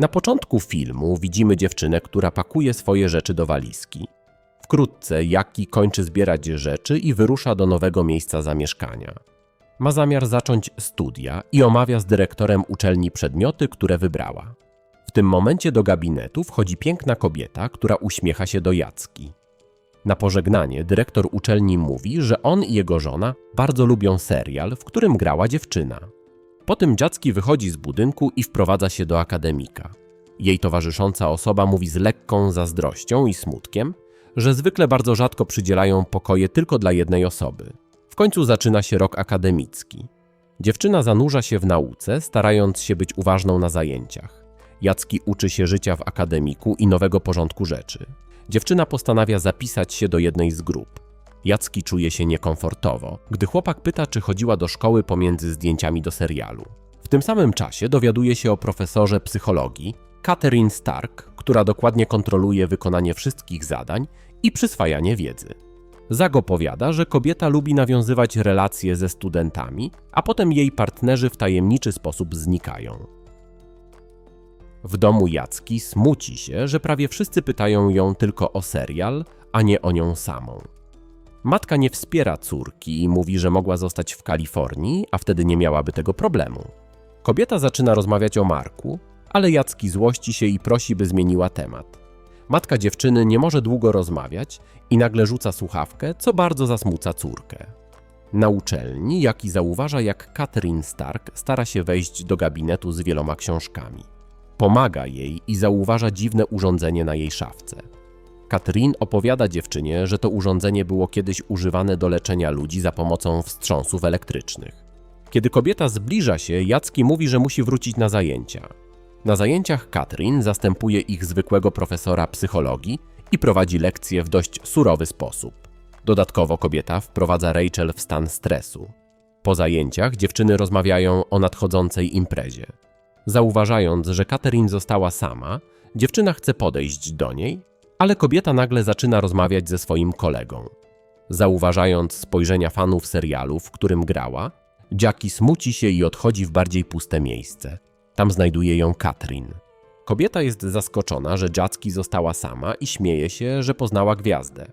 Na początku filmu widzimy dziewczynę, która pakuje swoje rzeczy do walizki. Wkrótce Jaki kończy zbierać rzeczy i wyrusza do nowego miejsca zamieszkania. Ma zamiar zacząć studia i omawia z dyrektorem uczelni przedmioty, które wybrała. W tym momencie do gabinetu wchodzi piękna kobieta, która uśmiecha się do Jacki. Na pożegnanie dyrektor uczelni mówi, że on i jego żona bardzo lubią serial, w którym grała dziewczyna. Potem Dziacki wychodzi z budynku i wprowadza się do akademika. Jej towarzysząca osoba mówi z lekką zazdrością i smutkiem, że zwykle bardzo rzadko przydzielają pokoje tylko dla jednej osoby. W końcu zaczyna się rok akademicki. Dziewczyna zanurza się w nauce, starając się być uważną na zajęciach. Jacki uczy się życia w akademiku i nowego porządku rzeczy. Dziewczyna postanawia zapisać się do jednej z grup. Jacki czuje się niekomfortowo, gdy chłopak pyta, czy chodziła do szkoły pomiędzy zdjęciami do serialu. W tym samym czasie dowiaduje się o profesorze psychologii, Catherine Stark, która dokładnie kontroluje wykonanie wszystkich zadań i przyswajanie wiedzy. Zago powiada, że kobieta lubi nawiązywać relacje ze studentami, a potem jej partnerzy w tajemniczy sposób znikają. W domu Jacki smuci się, że prawie wszyscy pytają ją tylko o serial, a nie o nią samą. Matka nie wspiera córki i mówi, że mogła zostać w Kalifornii, a wtedy nie miałaby tego problemu. Kobieta zaczyna rozmawiać o Marku, ale Jacki złości się i prosi, by zmieniła temat. Matka dziewczyny nie może długo rozmawiać i nagle rzuca słuchawkę, co bardzo zasmuca córkę. Na uczelni Jaki zauważa, jak Catherine Stark stara się wejść do gabinetu z wieloma książkami. Pomaga jej i zauważa dziwne urządzenie na jej szafce. Katrin opowiada dziewczynie, że to urządzenie było kiedyś używane do leczenia ludzi za pomocą wstrząsów elektrycznych. Kiedy kobieta zbliża się, Jacki mówi, że musi wrócić na zajęcia. Na zajęciach Katrin zastępuje ich zwykłego profesora psychologii i prowadzi lekcje w dość surowy sposób. Dodatkowo kobieta wprowadza Rachel w stan stresu. Po zajęciach dziewczyny rozmawiają o nadchodzącej imprezie. Zauważając, że Katrin została sama, dziewczyna chce podejść do niej, ale kobieta nagle zaczyna rozmawiać ze swoim kolegą. Zauważając spojrzenia fanów serialu, w którym grała, Jackie smuci się i odchodzi w bardziej puste miejsce. Tam znajduje ją Katrin. Kobieta jest zaskoczona, że Jackie została sama i śmieje się, że poznała gwiazdę.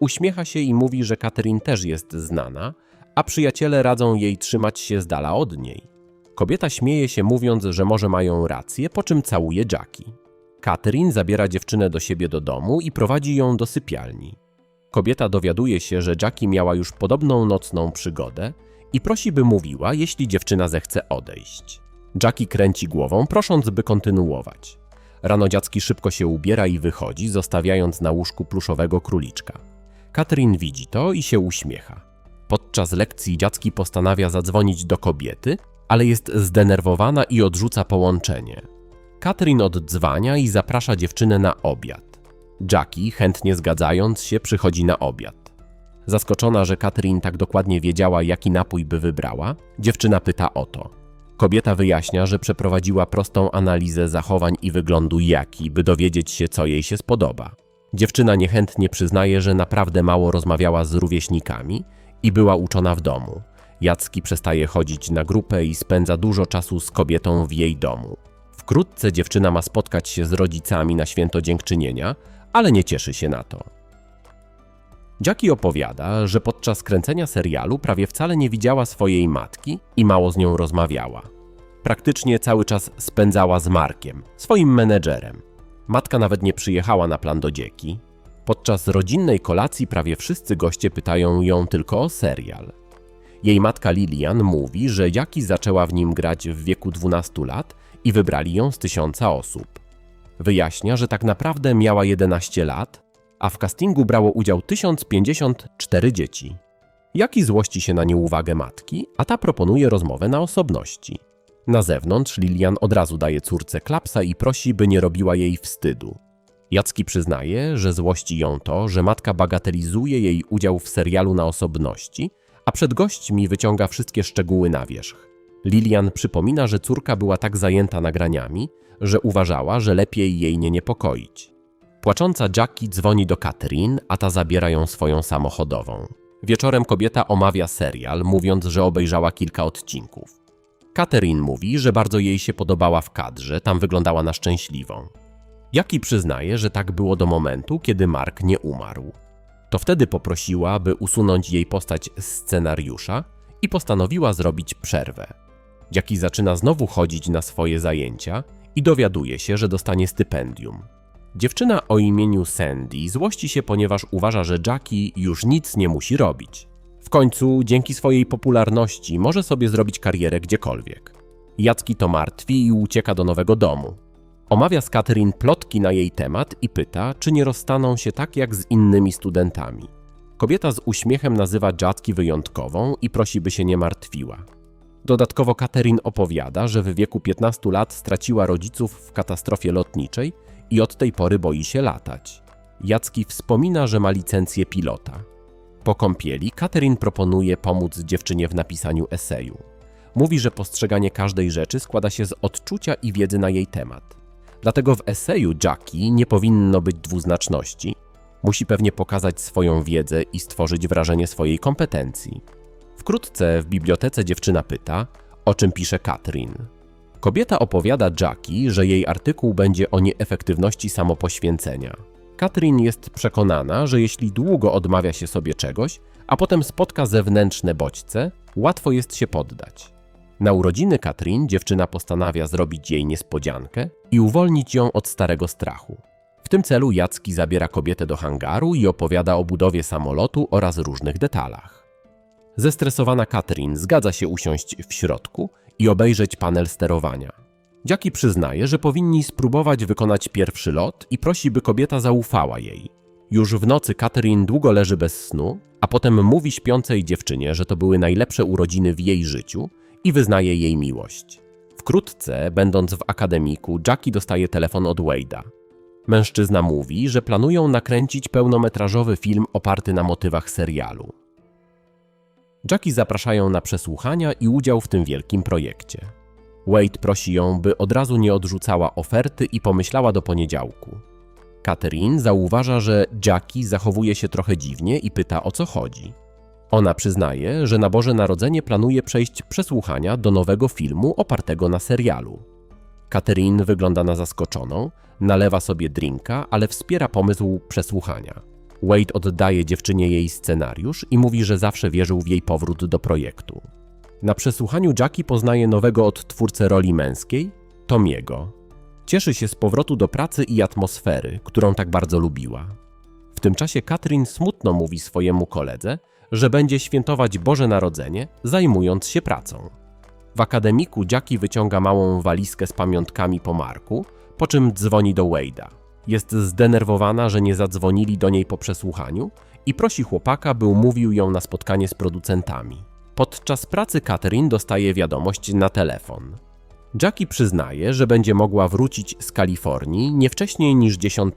Uśmiecha się i mówi, że Katrin też jest znana, a przyjaciele radzą jej trzymać się z dala od niej. Kobieta śmieje się mówiąc, że może mają rację, po czym całuje Jackie. Katrin zabiera dziewczynę do siebie do domu i prowadzi ją do sypialni. Kobieta dowiaduje się, że Jackie miała już podobną nocną przygodę i prosi, by mówiła, jeśli dziewczyna zechce odejść. Jackie kręci głową, prosząc, by kontynuować. Rano dziecki szybko się ubiera i wychodzi, zostawiając na łóżku pluszowego króliczka. Katrin widzi to i się uśmiecha. Podczas lekcji dziecki postanawia zadzwonić do kobiety, ale jest zdenerwowana i odrzuca połączenie. Katrin oddzwania i zaprasza dziewczynę na obiad. Jackie, chętnie zgadzając się, przychodzi na obiad. Zaskoczona, że Katrin tak dokładnie wiedziała, jaki napój by wybrała, dziewczyna pyta o to. Kobieta wyjaśnia, że przeprowadziła prostą analizę zachowań i wyglądu Jaki, by dowiedzieć się, co jej się spodoba. Dziewczyna niechętnie przyznaje, że naprawdę mało rozmawiała z rówieśnikami i była uczona w domu. Jacki przestaje chodzić na grupę i spędza dużo czasu z kobietą w jej domu. Wkrótce dziewczyna ma spotkać się z rodzicami na święto dziękczynienia, ale nie cieszy się na to. Jackie opowiada, że podczas kręcenia serialu prawie wcale nie widziała swojej matki i mało z nią rozmawiała. Praktycznie cały czas spędzała z Markiem, swoim menedżerem. Matka nawet nie przyjechała na plan do dzieki. Podczas rodzinnej kolacji prawie wszyscy goście pytają ją tylko o serial. Jej matka Lilian mówi, że Jackie zaczęła w nim grać w wieku 12 lat i wybrali ją z tysiąca osób. Wyjaśnia, że tak naprawdę miała 11 lat, a w castingu brało udział 1054 dzieci. Jaki złości się na nieuwagę matki, a ta proponuje rozmowę na osobności. Na zewnątrz Lilian od razu daje córce klapsa i prosi, by nie robiła jej wstydu. Jacki przyznaje, że złości ją to, że matka bagatelizuje jej udział w serialu na osobności, a przed gośćmi wyciąga wszystkie szczegóły na wierzch. Lilian przypomina, że córka była tak zajęta nagraniami, że uważała, że lepiej jej nie niepokoić. Płacząca Jackie dzwoni do Katrin, a ta zabiera ją swoją samochodową. Wieczorem kobieta omawia serial, mówiąc, że obejrzała kilka odcinków. Catherine mówi, że bardzo jej się podobała w kadrze, tam wyglądała na szczęśliwą. Jaki przyznaje, że tak było do momentu, kiedy Mark nie umarł. To wtedy poprosiła, by usunąć jej postać z scenariusza i postanowiła zrobić przerwę. Jackie zaczyna znowu chodzić na swoje zajęcia i dowiaduje się, że dostanie stypendium. Dziewczyna o imieniu Sandy złości się, ponieważ uważa, że Jackie już nic nie musi robić. W końcu, dzięki swojej popularności, może sobie zrobić karierę gdziekolwiek. Jacki to martwi i ucieka do nowego domu. Omawia z Catherine plotki na jej temat i pyta, czy nie rozstaną się tak jak z innymi studentami. Kobieta z uśmiechem nazywa Jacki wyjątkową i prosi, by się nie martwiła. Dodatkowo Catherine opowiada, że w wieku 15 lat straciła rodziców w katastrofie lotniczej i od tej pory boi się latać. Jacki wspomina, że ma licencję pilota. Po kąpieli Catherine proponuje pomóc dziewczynie w napisaniu eseju. Mówi, że postrzeganie każdej rzeczy składa się z odczucia i wiedzy na jej temat. Dlatego w eseju Jackie nie powinno być dwuznaczności. Musi pewnie pokazać swoją wiedzę i stworzyć wrażenie swojej kompetencji. Wkrótce w bibliotece dziewczyna pyta, o czym pisze Katrin. Kobieta opowiada Jackie, że jej artykuł będzie o nieefektywności samopoświęcenia. Katrin jest przekonana, że jeśli długo odmawia się sobie czegoś, a potem spotka zewnętrzne bodźce, łatwo jest się poddać. Na urodziny Katrin dziewczyna postanawia zrobić jej niespodziankę i uwolnić ją od starego strachu. W tym celu Jacki zabiera kobietę do hangaru i opowiada o budowie samolotu oraz różnych detalach. Zestresowana Katrin zgadza się usiąść w środku i obejrzeć panel sterowania. Jackie przyznaje, że powinni spróbować wykonać pierwszy lot i prosi, by kobieta zaufała jej. Już w nocy Katrin długo leży bez snu, a potem mówi śpiącej dziewczynie, że to były najlepsze urodziny w jej życiu i wyznaje jej miłość. Wkrótce, będąc w akademiku, Jackie dostaje telefon od Wade'a. Mężczyzna mówi, że planują nakręcić pełnometrażowy film oparty na motywach serialu. Jackie zapraszają na przesłuchania i udział w tym wielkim projekcie. Wade prosi ją, by od razu nie odrzucała oferty i pomyślała do poniedziałku. Catherine zauważa, że Jackie zachowuje się trochę dziwnie i pyta o co chodzi. Ona przyznaje, że na Boże Narodzenie planuje przejść przesłuchania do nowego filmu opartego na serialu. Catherine wygląda na zaskoczoną, nalewa sobie drinka, ale wspiera pomysł przesłuchania. Wade oddaje dziewczynie jej scenariusz i mówi, że zawsze wierzył w jej powrót do projektu. Na przesłuchaniu Jackie poznaje nowego odtwórcę roli męskiej, Tomiego. Cieszy się z powrotu do pracy i atmosfery, którą tak bardzo lubiła. W tym czasie Katrin smutno mówi swojemu koledze, że będzie świętować Boże Narodzenie, zajmując się pracą. W akademiku Jackie wyciąga małą walizkę z pamiątkami po Marku, po czym dzwoni do Wade'a. Jest zdenerwowana, że nie zadzwonili do niej po przesłuchaniu i prosi chłopaka, by umówił ją na spotkanie z producentami. Podczas pracy Catherine dostaje wiadomość na telefon. Jackie przyznaje, że będzie mogła wrócić z Kalifornii nie wcześniej niż 10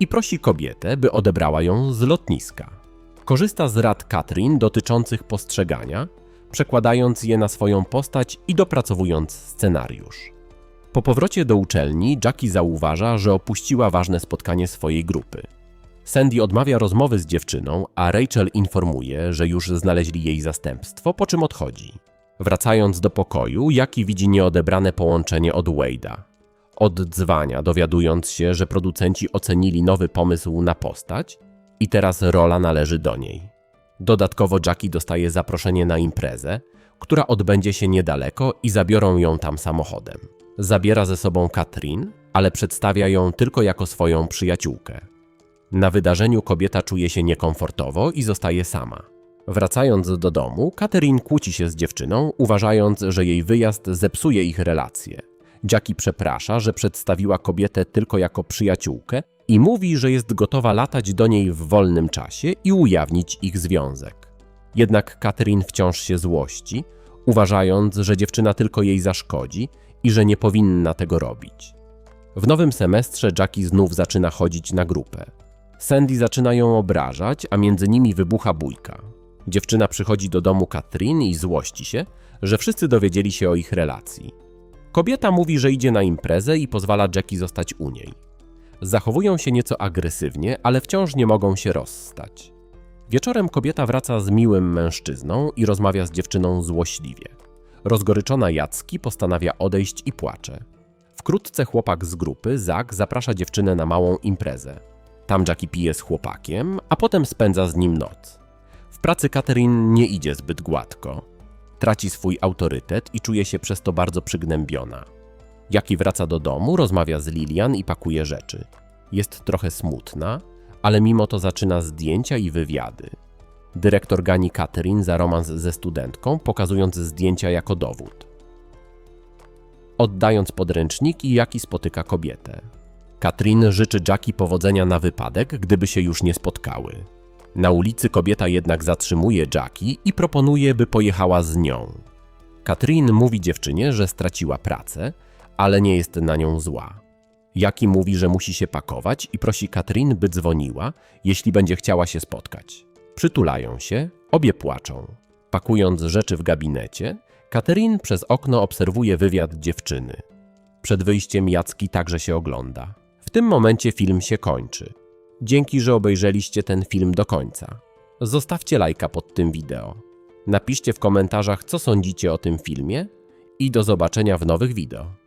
i prosi kobietę, by odebrała ją z lotniska. Korzysta z rad Catherine dotyczących postrzegania, przekładając je na swoją postać i dopracowując scenariusz. Po powrocie do uczelni Jackie zauważa, że opuściła ważne spotkanie swojej grupy. Sandy odmawia rozmowy z dziewczyną, a Rachel informuje, że już znaleźli jej zastępstwo, po czym odchodzi. Wracając do pokoju, Jaki widzi nieodebrane połączenie od Wade'a. Oddzwania, dowiadując się, że producenci ocenili nowy pomysł na postać i teraz rola należy do niej. Dodatkowo Jackie dostaje zaproszenie na imprezę, która odbędzie się niedaleko i zabiorą ją tam samochodem. Zabiera ze sobą Katrin, ale przedstawia ją tylko jako swoją przyjaciółkę. Na wydarzeniu kobieta czuje się niekomfortowo i zostaje sama. Wracając do domu, Katrin kłóci się z dziewczyną, uważając, że jej wyjazd zepsuje ich relacje. Jackie przeprasza, że przedstawiła kobietę tylko jako przyjaciółkę i mówi, że jest gotowa latać do niej w wolnym czasie i ujawnić ich związek. Jednak Katrin wciąż się złości, uważając, że dziewczyna tylko jej zaszkodzi i że nie powinna tego robić. W nowym semestrze Jackie znów zaczyna chodzić na grupę. Sandy zaczyna ją obrażać, a między nimi wybucha bójka. Dziewczyna przychodzi do domu Katrin i złości się, że wszyscy dowiedzieli się o ich relacji. Kobieta mówi, że idzie na imprezę i pozwala Jackie zostać u niej. Zachowują się nieco agresywnie, ale wciąż nie mogą się rozstać. Wieczorem kobieta wraca z miłym mężczyzną i rozmawia z dziewczyną złośliwie. Rozgoryczona Jacki postanawia odejść i płacze. Wkrótce chłopak z grupy, Zak, zaprasza dziewczynę na małą imprezę. Tam Jackie pije z chłopakiem, a potem spędza z nim noc. W pracy Catherine nie idzie zbyt gładko. Traci swój autorytet i czuje się przez to bardzo przygnębiona. Jaki wraca do domu, rozmawia z Lilian i pakuje rzeczy. Jest trochę smutna, ale mimo to zaczyna zdjęcia i wywiady. Dyrektor gani Catherine za romans ze studentką, pokazując zdjęcia jako dowód. Oddając podręczniki, Jaki spotyka kobietę. Katrin życzy Jackie powodzenia na wypadek, gdyby się już nie spotkały. Na ulicy kobieta jednak zatrzymuje Jackie i proponuje, by pojechała z nią. Katrin mówi dziewczynie, że straciła pracę, ale nie jest na nią zła. Jaki mówi, że musi się pakować i prosi Katrin, by dzwoniła, jeśli będzie chciała się spotkać. Przytulają się, obie płaczą. Pakując rzeczy w gabinecie, Katrin przez okno obserwuje wywiad dziewczyny. Przed wyjściem Jacki także się ogląda. W tym momencie film się kończy. Dzięki, że obejrzeliście ten film do końca. Zostawcie lajka pod tym wideo. Napiszcie w komentarzach, co sądzicie o tym filmie i do zobaczenia w nowych wideo.